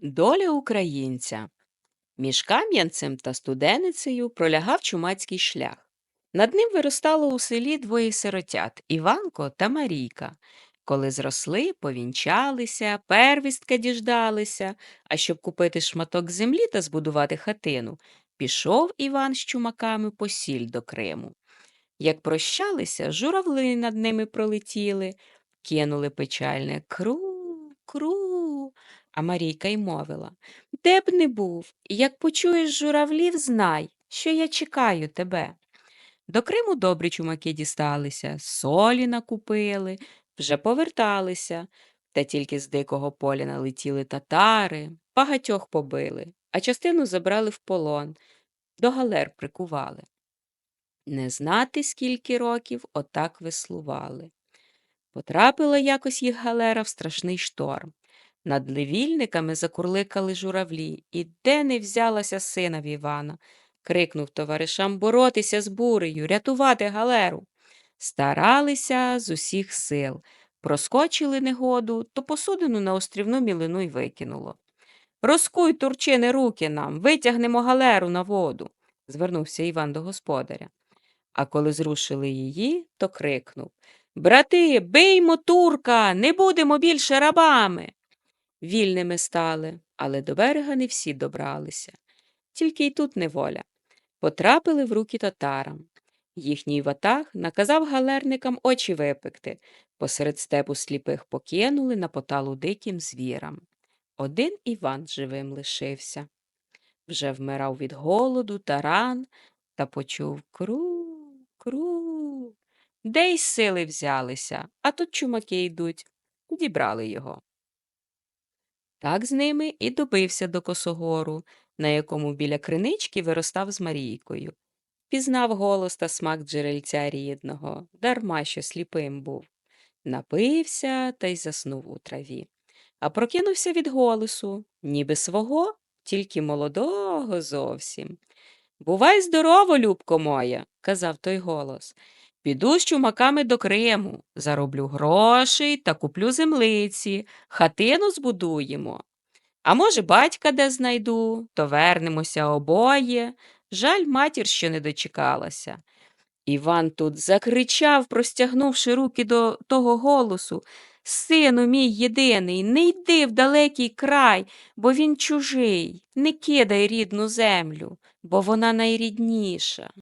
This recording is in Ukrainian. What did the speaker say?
Доля українця. Між Кам'янцем та Студеницею пролягав чумацький шлях. Над ним виростало у селі двоє сиротят Іванко та Марійка. Коли зросли, повінчалися, первістка діждалися, а щоб купити шматок землі та збудувати хатину, пішов Іван з чумаками по сіль до Криму. Як прощалися, журавли над ними пролетіли, кинули печальне кру, кру. А Марійка й мовила Де б не був, як почуєш журавлів, знай, що я чекаю тебе. До Криму добрі чумаки дісталися, солі накупили, вже поверталися, та тільки з дикого поля налетіли татари, багатьох побили, а частину забрали в полон, до галер прикували. Не знати, скільки років отак веслували. Потрапила якось їх галера в страшний шторм. Над левільниками закурликали журавлі, і де не взялася сина в Івана. Крикнув товаришам боротися з бурею, рятувати галеру. Старалися з усіх сил. Проскочили негоду, то посудину на острівну мілину й викинуло. Розкуй, турчини, руки нам, витягнемо галеру на воду, звернувся Іван до господаря. А коли зрушили її, то крикнув Брати, биймо турка, не будемо більше рабами. Вільними стали, але до берега не всі добралися. Тільки й тут неволя. Потрапили в руки татарам. Їхній ватаг наказав галерникам очі випекти, посеред степу сліпих покинули на поталу диким звірам. Один Іван живим лишився. Вже вмирав від голоду та ран та почув кру, кру. Де й сили взялися, а тут чумаки йдуть. Дібрали його. Так з ними і добився до Косогору, на якому біля кринички виростав з Марійкою. Пізнав голос та смак джерельця рідного, дарма що сліпим був. Напився та й заснув у траві. А прокинувся від голосу, ніби свого, тільки молодого зовсім. Бувай здорово, любко моя, казав той голос. Піду з чумаками до Криму, зароблю грошей та куплю землиці, хатину збудуємо. А може, батька де знайду, то вернемося обоє. Жаль, матір ще не дочекалася. Іван тут закричав, простягнувши руки до того голосу. Сину мій єдиний, не йди в далекий край, бо він чужий, не кидай рідну землю, бо вона найрідніша.